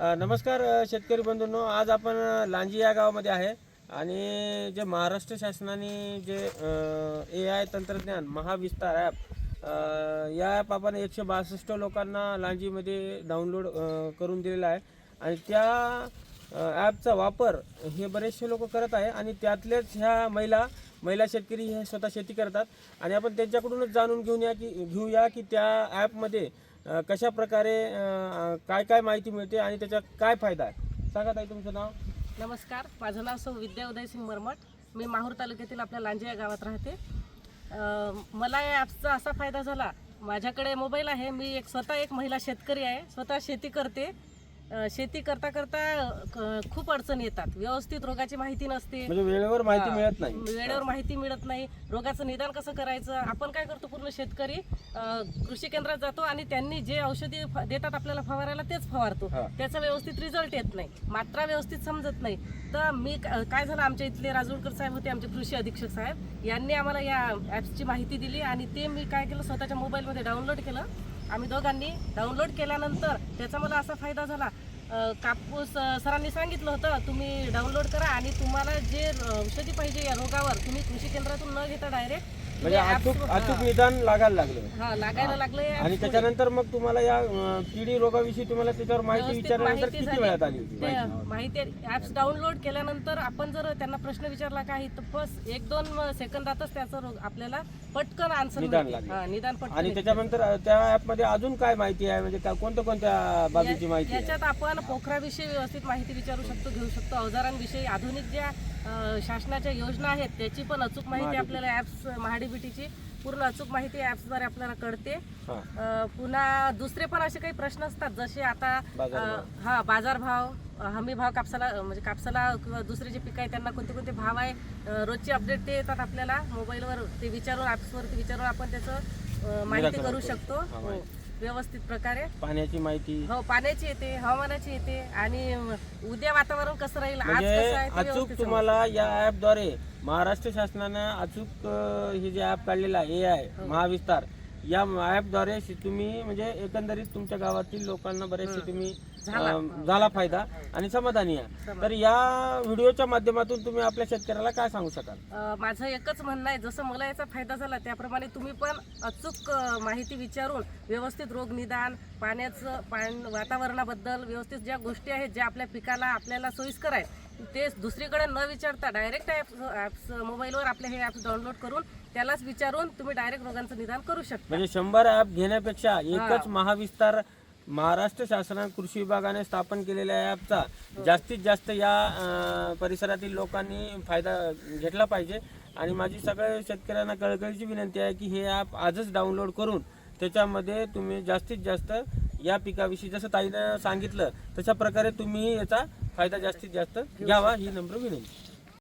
नमस्कार शेतकरी बंधूंनो. आज आपण लांजी या गावामध्ये आहे आणि जे महाराष्ट्र शासनाने जे ए आय तंत्रज्ञान महाविस्तार ॲप या ॲप आपण एकशे बासष्ट लोकांना लांजीमध्ये डाउनलोड करून दिलेला आहे. आणि त्या ॲपचा वापर हे बरेचसे लोक करत आहे आणि त्यातलेच ह्या महिला महिला शेतकरी हे स्वतः शेती करतात. आणि आपण त्यांच्याकडूनच जाणून घेऊन या की घेऊया की त्या ॲपमध्ये कशा प्रकारे काय काय माहिती मिळते आणि त्याचा काय फायदा आहे? सांगा ताई तुमचं नाव. नमस्कार. माझं नाव सौ विद्या उदयसिंग मरमट. मी माहूर तालुक्यातील आपल्या लांजे या गावात राहते. मला या ॲप्सचा असा फायदा झाला. माझ्याकडे मोबाईल आहे. मी एक स्वतः एक महिला शेतकरी आहे. स्वतः शेती करते. शेती करता करता खूप अडचणी येतात. व्यवस्थित रोगाची माहिती नसते. म्हणजे वेळेवर माहिती. मिळत नाही. वेळेवर माहिती मिळत नाही. रोगाचं निदान कसं करायचं? आपण काय करतो? पूर्ण शेतकरी कृषी केंद्रात जातो आणि त्यांनी जे औषधी देतात आपल्याला फवारायला तेच फवारतो. त्याचा व्यवस्थित रिझल्ट येत नाही. मात्रा व्यवस्थित समजत नाही. तर मी काय झालं? आमच्या इथले राजूरकर साहेब होते आमचे कृषी अधीक्षक साहेब. यांनी आम्हाला या ॲप्सची माहिती दिली आणि ते मी काय केलं? स्वतःच्या मोबाईलमध्ये डाउनलोड केलं. आम्ही दोघांनी डाउनलोड केल्यानंतर त्याचा मला असा फायदा झाला. कापूस सरांनी सांगितलं होतं तुम्ही डाउनलोड करा आणि तुम्हाला जे औषधी पाहिजे या रोगावर तुम्ही कृषी केंद्रातून न घेता डायरेक्ट म्हणजे अचूक अचूक निदान लागायला लागलं हा लागायला लागले आणि त्याच्यानंतर मग तुम्हाला या अ, किडी रोगाविषयी तुम्हाला त्याच्यावर माहिती व्यवस्थित विचारल्यानंतर माहिती किती झाली. वेळात आली होती ते माहिती? ॲप्स डाउनलोड केल्यानंतर आपण जर त्यांना प्रश्न विचारला काही तर बस एक दोन सेकंदातच त्याचं रोग आपल्याला पटकन आन्सर निदान. लागेल. निदान पटकन आणि. त्याच्यानंतर अ, त्या ऍपमध्ये अजून काय माहिती आहे म्हणजे का- कोणत्या कोणत्या बाबीची माहिती आहे याच्यात आपण पोखराविषयी व्यवस्थित माहिती विचारू शकतो घेऊ शकतो अवजारांविषयी आधुनिक ज्या अ, शासनाच्या योजना आहेत त्याची पण अचूक माहिती. आपल्याला ॲप्स महाडीबीटीची पूर्ण अचूक माहिती ॲप्सद्वारे आपल्याला कळते अ, पुन्हा दुसरे पण असे काही प्रश्न असतात जसे आता. अ, हा बाजारभाव अ, हमी भाव कापसाला अ, म्हणजे कापसाला किंवा दुसरे जे पीक आहे त्यांना कोणते कोणते भाव आहे अ, रोजचे अपडेट ते येतात आपल्याला मोबाईलवर ते विचारून ॲप्सवरती विचारून आपण त्याचं अ, माहिती करू. शकतो हा. व्यवस्थित प्रकारे पाण्याची माहिती हो पाण्याची येते हवामानाची येते आणि उद्या वातावरण कसं राहील आज म्हणजे कसं आहे ते अचूक व्यवस्थित तुम्हाला या ऍपद्वारे महाराष्ट्र शासनानं अचूक अ, हे जे ऍप काढलेलं आहे ए आय हो. महाविस्तार या ऍपद्वारे शि- तुम्ही म्हणजे एकंदरीत तुमच्या गावातील लोकांना बरेचसे तुम्ही. अ, झाला फायदा आणि समाधानी आहे. तर या व्हिडिओच्या माध्यमातून तुम्ही आपल्या शेतकऱ्याला काय सांगू शकाल? अ, माझं एकच म्हणणं आहे जसं मला याचा फायदा झाला त्याप्रमाणे तुम्ही पण अचूक अ, माहिती विचारून व्यवस्थित रोग निदान पाण्याचं पाण वातावरणाबद्दल व्यवस्थित ज्या गोष्टी आहेत ज्या आपल्या पिकाला आपल्याला सोयीस्कर आहे ते दुसरीकडे न विचारता डायरेक्ट ॲप्स ॲप्स मोबाईलवर आपले हे ॲप्स डाउनलोड करून त्यालाच विचारून तुम्ही डायरेक्ट रोगांचं निदान करू शकता. म्हणजे शंभर ऍप घेण्यापेक्षा एकच महाविस्तार महाराष्ट्र शासनाने कृषी विभागाने स्थापन केलेल्या ॲपचा जास्तीत जास्त या परिसरातील लोकांनी फायदा घेतला पाहिजे. आणि माझी सगळ्या शेतकऱ्यांना कळकळीची विनंती आहे की हे ॲप आजच डाउनलोड करून त्याच्यामध्ये तुम्ही जास्तीत जास्त या पिकाविषयी जसं ताईनं सांगितलं तशा प्रकारे तुम्ही याचा फायदा जास्तीत जास्त घ्यावा ही नम्र विनंती.